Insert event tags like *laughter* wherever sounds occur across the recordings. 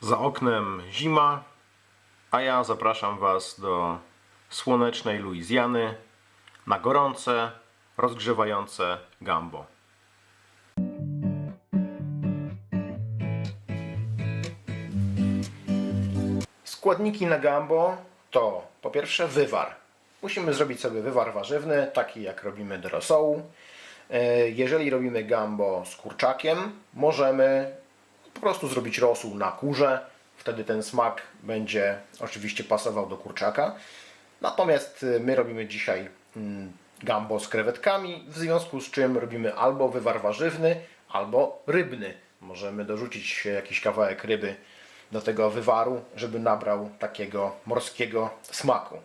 Za oknem zima, a ja zapraszam Was do słonecznej Luizjany na gorące, rozgrzewające gambo. Składniki na gambo to po pierwsze wywar. Musimy zrobić sobie wywar warzywny, taki jak robimy do rosołu. E, Jeżeli robimy gambo z kurczakiem, możemy po prostu zrobić rosół na kurze. Wtedy ten smak będzie oczywiście pasował do kurczaka. Natomiast y, my robimy dzisiaj mm, gambo z krewetkami, w związku z czym robimy albo wywar warzywny, albo rybny. Możemy dorzucić jakiś kawałek ryby do tego wywaru, żeby nabrał takiego morskiego smaku.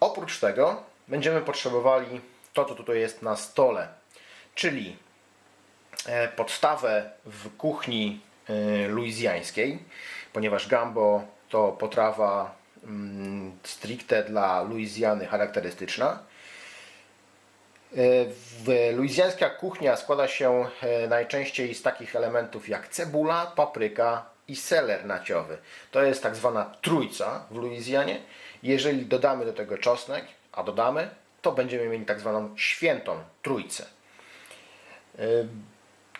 Oprócz tego będziemy potrzebowali to, co tutaj jest na stole, czyli e, podstawę w kuchni luizjańskiej, ponieważ gambo to potrawa mm, stricte dla Luizjany charakterystyczna. E, luizjańska kuchnia składa się e, najczęściej z takich elementów jak cebula, papryka i seler naciowy. To jest tak zwana trójca w Luizjanie. Jeżeli dodamy do tego czosnek, a dodamy, to będziemy mieli tak zwaną świętą trójcę.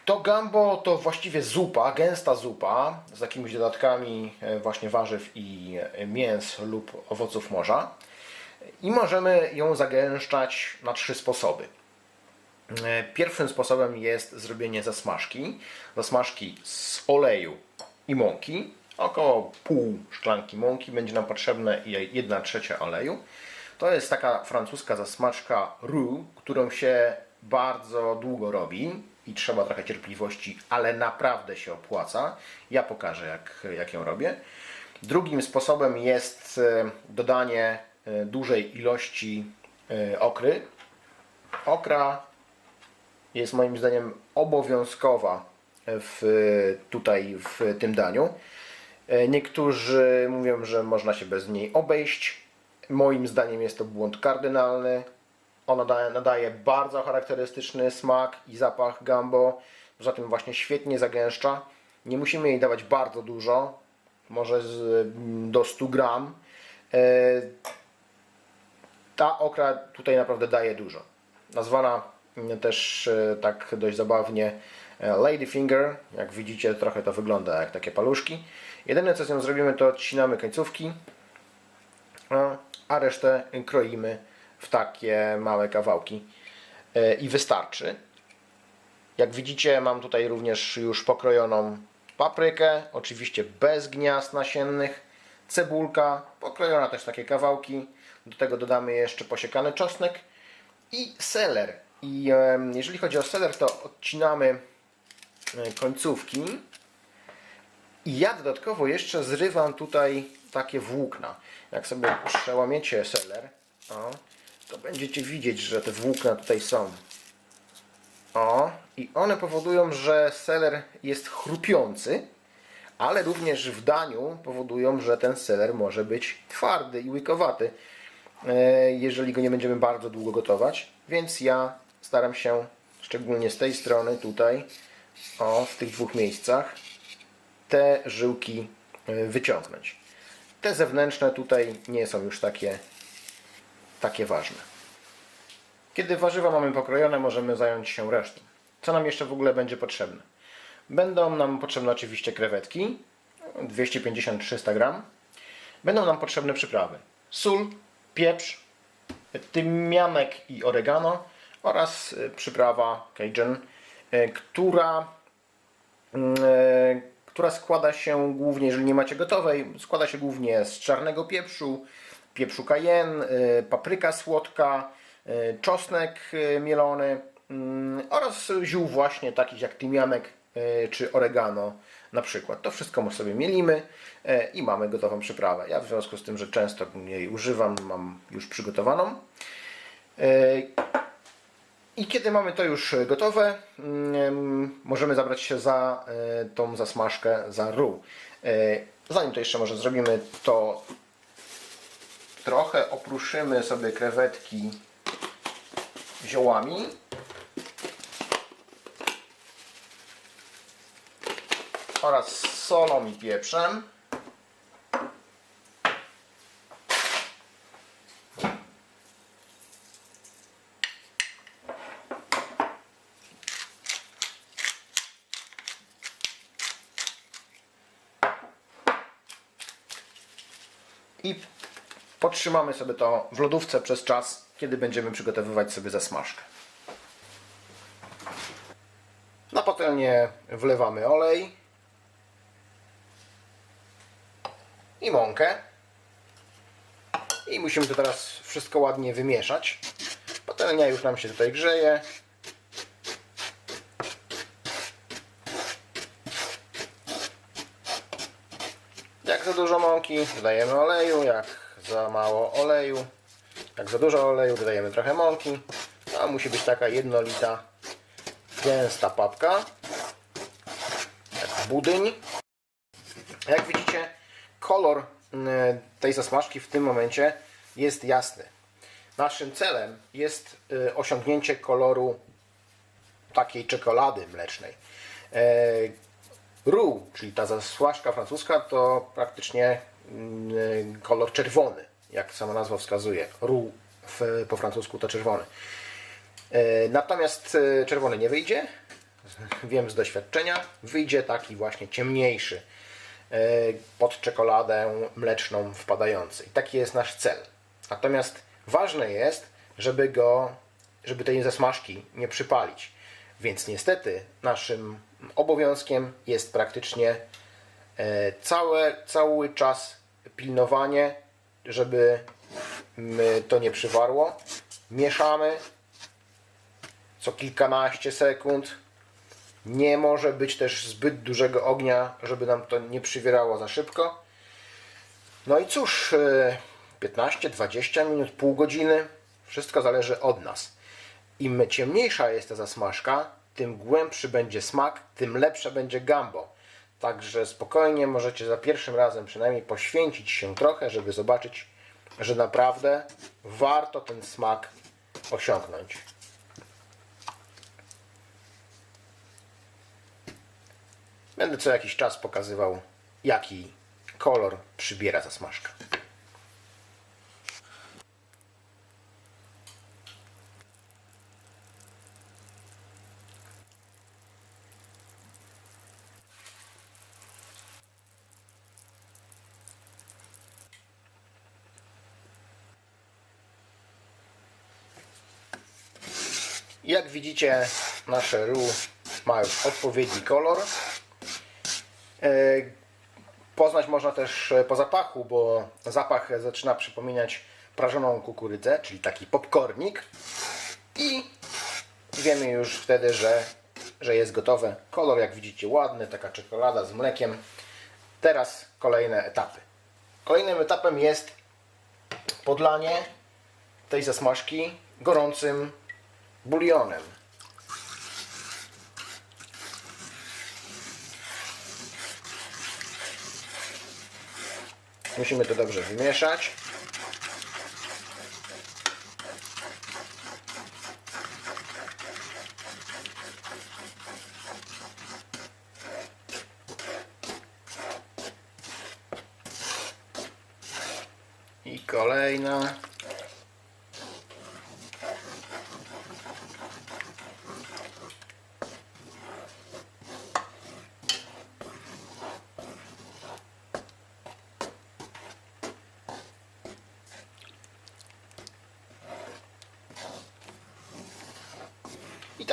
To gambo to właściwie zupa, gęsta zupa z jakimiś dodatkami e, właśnie warzyw i e, mięs lub owoców morza. I możemy ją zagęszczać na trzy sposoby. E, Pierwszym sposobem jest zrobienie zasmażki. Zasmażki z oleju i mąki. Około pół szklanki mąki będzie nam potrzebne i 1 trzecia oleju. To jest taka francuska zasmażka roux, którą się bardzo długo robi i trzeba trochę cierpliwości, ale naprawdę się opłaca. Ja pokażę jak, jak ją robię. Drugim sposobem jest e, dodanie e, dużej ilości e, okry. Okra jest moim zdaniem obowiązkowa w, tutaj w tym daniu. Niektórzy mówią, że można się bez niej obejść. Moim zdaniem jest to błąd kardynalny. Ona daje, nadaje bardzo charakterystyczny smak i zapach gambo. Poza tym właśnie świetnie zagęszcza. Nie musimy jej dawać bardzo dużo, może z, do 100 gram. E, ta okra tutaj naprawdę daje dużo. Nazwana mm, też e, tak dość zabawnie e, Ladyfinger. Jak widzicie, trochę to wygląda jak takie paluszki. Jedyne co z nią zrobimy, to odcinamy końcówki, a- a resztę kroimy w takie małe kawałki E, i wystarczy. Jak widzicie, mam tutaj również już pokrojoną paprykę, oczywiście bez gniazd nasiennych, cebulka, pokrojona też takie kawałki. Do tego dodamy jeszcze posiekany czosnek i seler. I jeżeli chodzi o seler, to odcinamy e, końcówki. I ja dodatkowo jeszcze zrywam tutaj takie włókna. Jak sobie przełamiecie seler, o, to będziecie widzieć, że te włókna tutaj są. O, i one powodują, że seler jest chrupiący, ale również w daniu powodują, że ten seler może być twardy i łykowaty, e, jeżeli go nie będziemy bardzo długo gotować. Więc ja staram się, szczególnie z tej strony tutaj, o, w tych dwóch miejscach, te żyłki e, wyciągnąć. Te zewnętrzne tutaj nie są już takie, takie ważne. Kiedy warzywa mamy pokrojone, możemy zająć się resztą. Co nam jeszcze w ogóle będzie potrzebne? Będą nam potrzebne oczywiście krewetki, 250-300 gram. Będą nam potrzebne przyprawy. Sól, pieprz, tymianek i oregano oraz y, przyprawa Cajun, y, która e, która składa się głównie, jeżeli nie macie gotowej, składa się głównie z czarnego pieprzu, pieprzu cayenne, y, papryka słodka, y, czosnek y, mielony mm, oraz ziół właśnie takich jak tymianek czy oregano na przykład. To wszystko sobie mielimy i mamy gotową przyprawę. Ja w związku z tym, że często jej używam, mam już przygotowaną. I kiedy mamy to już gotowe, mm, możemy zabrać się za tą zasmażkę, za roux. Zanim to jeszcze może zrobimy, to trochę opruszymy sobie krewetki ziołami. Oraz solą i pieprzem. i podtrzymamy sobie to w lodówce przez czas, kiedy będziemy przygotowywać sobie zasmażkę. Na patelnię wlewamy olej i mąkę. I musimy to teraz wszystko ładnie wymieszać. Patelnia już nam się tutaj grzeje. Jak za dużo mąki, dodajemy oleju. Jak za mało oleju, jak za dużo oleju, dodajemy trochę mąki. A musi być taka jednolita, gęsta papka. Jak budyń. Jak widzicie, kolor mm, tej zasmażki w tym momencie jest jasny. Naszym celem jest y, osiągnięcie koloru takiej czekolady mlecznej. E, Roux, czyli ta zasmażka francuska, to praktycznie kolor czerwony, jak sama nazwa wskazuje. Roux po francusku to czerwony. E, Natomiast e, czerwony nie wyjdzie, *laughs* wiem z doświadczenia, wyjdzie taki właśnie ciemniejszy e, pod czekoladę mleczną wpadający. I taki jest nasz cel. Natomiast ważne jest, żeby go, żeby tej zasmażki nie przypalić. Więc niestety naszym obowiązkiem jest praktycznie całe, cały czas pilnowanie, żeby to nie przywarło. Mieszamy co kilkanaście sekund. Nie może być też zbyt dużego ognia, żeby nam to nie przywierało za szybko. No i cóż, e, 15-20 minut, pół godziny, wszystko zależy od nas. Im ciemniejsza jest ta zasmażka, tym głębszy będzie smak, tym lepsze będzie gambo. Także spokojnie możecie za pierwszym razem przynajmniej poświęcić się trochę, żeby zobaczyć, że naprawdę warto ten smak osiągnąć. Będę co jakiś czas pokazywał, jaki kolor przybiera zasmażka. Jak widzicie, nasze roux ma już odpowiedni kolor. E, Poznać można też e, po zapachu, bo zapach zaczyna przypominać prażoną kukurydzę, czyli taki popcornik. I wiemy już wtedy, że, że jest gotowe. Kolor, jak widzicie, ładny, taka czekolada z mlekiem. Teraz kolejne etapy. Kolejnym etapem jest podlanie tej zasmażki gorącym bulionem. Musimy to dobrze wymieszać. I kolejna.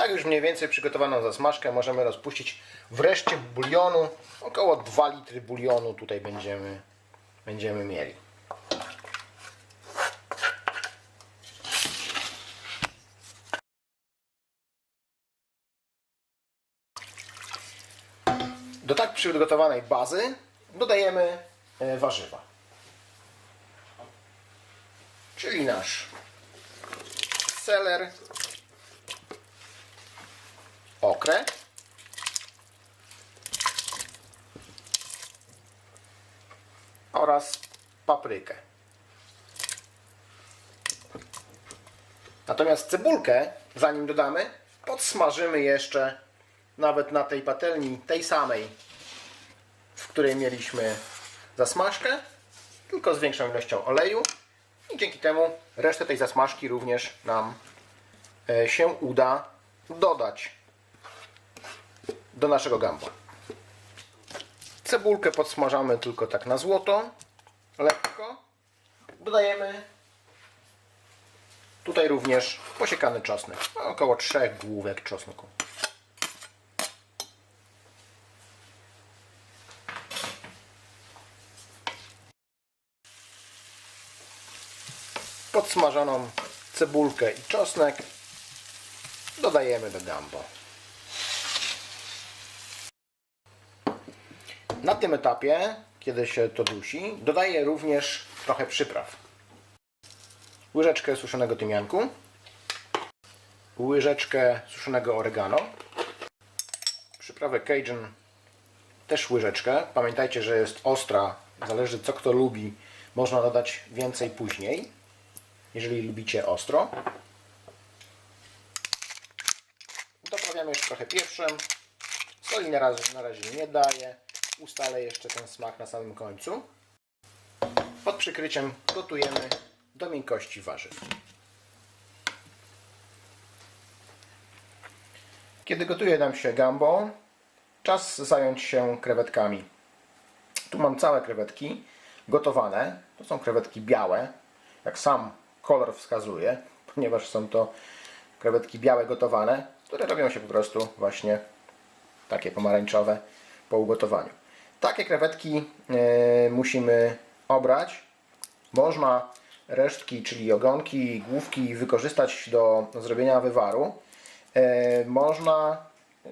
I tak już mniej więcej przygotowaną zasmażkę możemy rozpuścić w reszcie bulionu. Około 2 litry bulionu tutaj będziemy, będziemy mieli. Do tak przygotowanej bazy dodajemy e, warzywa. Czyli nasz seler, okrę, oraz paprykę. Natomiast cebulkę, zanim dodamy, podsmażymy jeszcze nawet na tej patelni, tej samej, w której mieliśmy zasmażkę, tylko z większą ilością oleju. I dzięki temu resztę tej zasmażki również nam e, się uda dodać do naszego gamba. Cebulkę podsmażamy tylko tak na złoto, lekko dodajemy tutaj również posiekany czosnek. No, około trzech główek czosnku. Podsmażoną cebulkę i czosnek dodajemy do gambo. Na tym etapie, kiedy się to dusi, dodaję również trochę przypraw. Łyżeczkę suszonego tymianku, łyżeczkę suszonego oregano, przyprawę cajun też łyżeczkę. Pamiętajcie, że jest ostra, zależy co kto lubi, można dodać więcej później, jeżeli lubicie ostro. Doprawiamy jeszcze trochę pieprzem. Soli na razie, na razie nie daję. Ustalę jeszcze ten smak na samym końcu. Pod przykryciem gotujemy do miękkości warzyw. Kiedy gotuje nam się gambo, czas zająć się krewetkami. Tu mam całe krewetki gotowane. To są krewetki białe, jak sam kolor wskazuje, *laughs* ponieważ są to krewetki białe gotowane, które robią się po prostu właśnie takie pomarańczowe po ugotowaniu. Takie krewetki e, musimy obrać. Można resztki, czyli ogonki, główki wykorzystać do zrobienia wywaru. E, można e,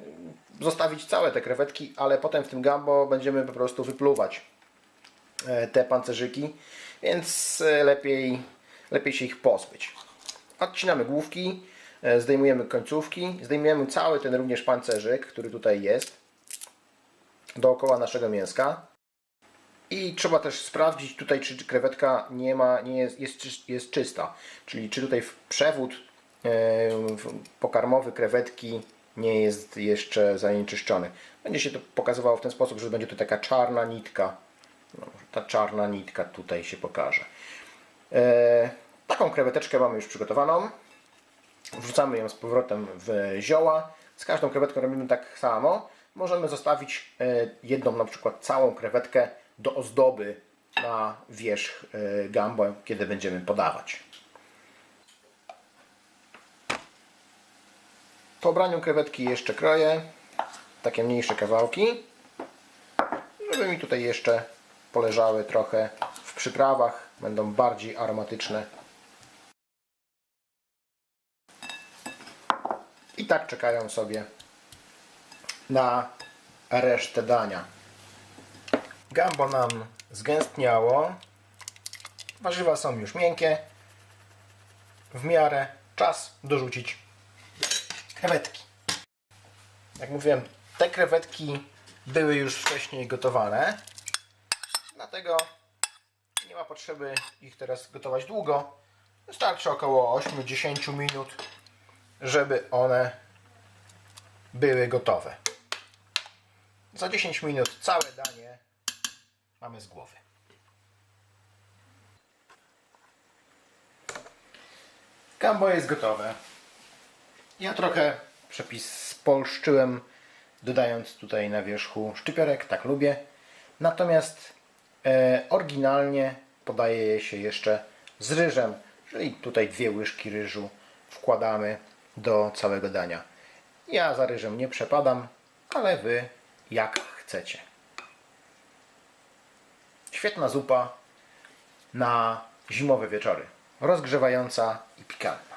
zostawić całe te krewetki, ale potem w tym gambo będziemy po prostu wypluwać te pancerzyki, więc lepiej, lepiej się ich pozbyć. Odcinamy główki, zdejmujemy końcówki, zdejmujemy cały ten również pancerzyk, który tutaj jest dookoła naszego mięska. I trzeba też sprawdzić tutaj, czy krewetka nie ma, nie jest, jest, jest czysta. Czyli czy tutaj przewód e, pokarmowy krewetki nie jest jeszcze zanieczyszczony. Będzie się to pokazywało w ten sposób, że będzie to taka czarna nitka. No, ta czarna nitka tutaj się pokaże. E, taką kreweteczkę mamy już przygotowaną. Wrzucamy ją z powrotem w zioła. Z każdą krewetką robimy tak samo. Możemy zostawić e, jedną na przykład całą krewetkę do ozdoby na wierzch e, gambo, kiedy będziemy podawać. Po obraniu krewetki jeszcze kroję takie mniejsze kawałki, żeby mi tutaj jeszcze poleżały trochę w przyprawach, będą bardziej aromatyczne. I tak czekają sobie na resztę dania. Gambo nam zgęstniało. Warzywa są już miękkie. W miarę czas dorzucić krewetki. Jak mówiłem, te krewetki były już wcześniej gotowane. Dlatego nie ma potrzeby ich teraz gotować długo. Wystarczy około 8-10 minut, żeby one były gotowe. Za 10 minut całe danie mamy z głowy. Gambo jest gotowe. Ja trochę przepis spolszczyłem, dodając tutaj na wierzchu szczypiorek, tak lubię. Natomiast e, oryginalnie podaje się jeszcze z ryżem, czyli tutaj dwie łyżki ryżu wkładamy do całego dania. Ja za ryżem nie przepadam, ale wy jak chcecie. Świetna zupa na zimowe wieczory. Rozgrzewająca i pikantna.